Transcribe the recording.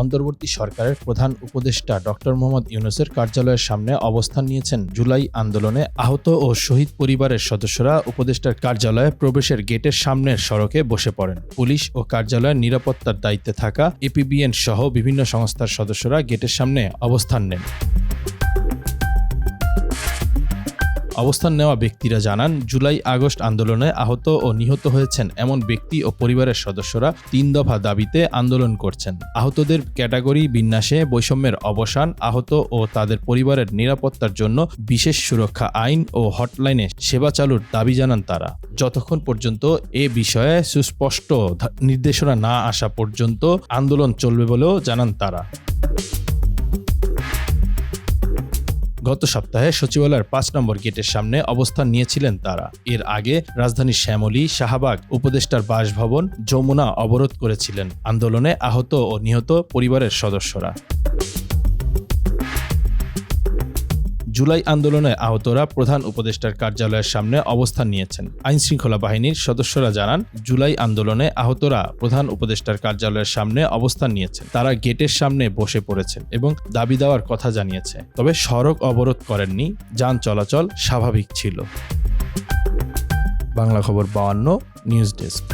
অন্তর্বর্তী সরকারের প্রধান উপদেষ্টা ডক্টর মোহাম্মদ ইউনুসের কার্যালয়ের সামনে অবস্থান নিয়েছেন জুলাই আন্দোলনে আহত ও শহীদ পরিবারের সদস্যরা উপদেষ্টার কার্যালয়ে প্রবেশের গেটের সামনের সড়কে বসে পড়েন। পুলিশ ও কার্যালয়ের নিরাপত্তার দায়িত্বে থাকা এপিবিএন সহ বিভিন্ন সংস্থার সদস্যরা গেটের সামনে অবস্থান নেন। অবস্থান নেওয়া ব্যক্তিরা জানান, জুলাই আগস্ট আন্দোলনে আহত ও নিহত হয়েছেন এমন ব্যক্তি ও পরিবারের সদস্যরা তিন দফা দাবিতে আন্দোলন করছেন। আহতদের ক্যাটাগরি বিন্যাসে বৈষম্যের অবসান, আহত ও তাদের পরিবারের নিরাপত্তার জন্য বিশেষ সুরক্ষা আইন ও হটলাইনে সেবা চালুর দাবি জানান তারা। যতক্ষণ পর্যন্ত এ বিষয়ে সুস্পষ্ট নির্দেশনা না আসা পর্যন্ত আন্দোলন চলবে বলেও জানান তারা। গত সপ্তাহে সচিবালয়ের পাঁচ নম্বর গেটের সামনে অবস্থান নিয়েছিলেন তারা। এর আগে রাজধানী শ্যামলী, শাহবাগ উপদেষ্টার বাসভবন যমুনা অবরোধ করেছিলেন। আন্দোলনে আহত ও নিহত পরিবারের সদস্যরা। জুলাই আন্দোলনে আহতরা প্রধান উপদেষ্টার কার্যালয়ের সামনে অবস্থান নিয়েছেন। আইন শৃঙ্খলা বাহিনীর সদস্যরা জানান, জুলাই আন্দোলনে আহতরা প্রধান উপদেষ্টার কার্যালয়ের সামনে অবস্থান নিয়েছেন। তারা গেটের সামনে বসে পড়েছেন এবং দাবি দেওয়ার কথা জানিয়েছে। তবে সড়ক অবরোধ করেননি, যান চলাচল স্বাভাবিক ছিল। বাংলা খবর বাউান্ন নিউজ ডেস্ক।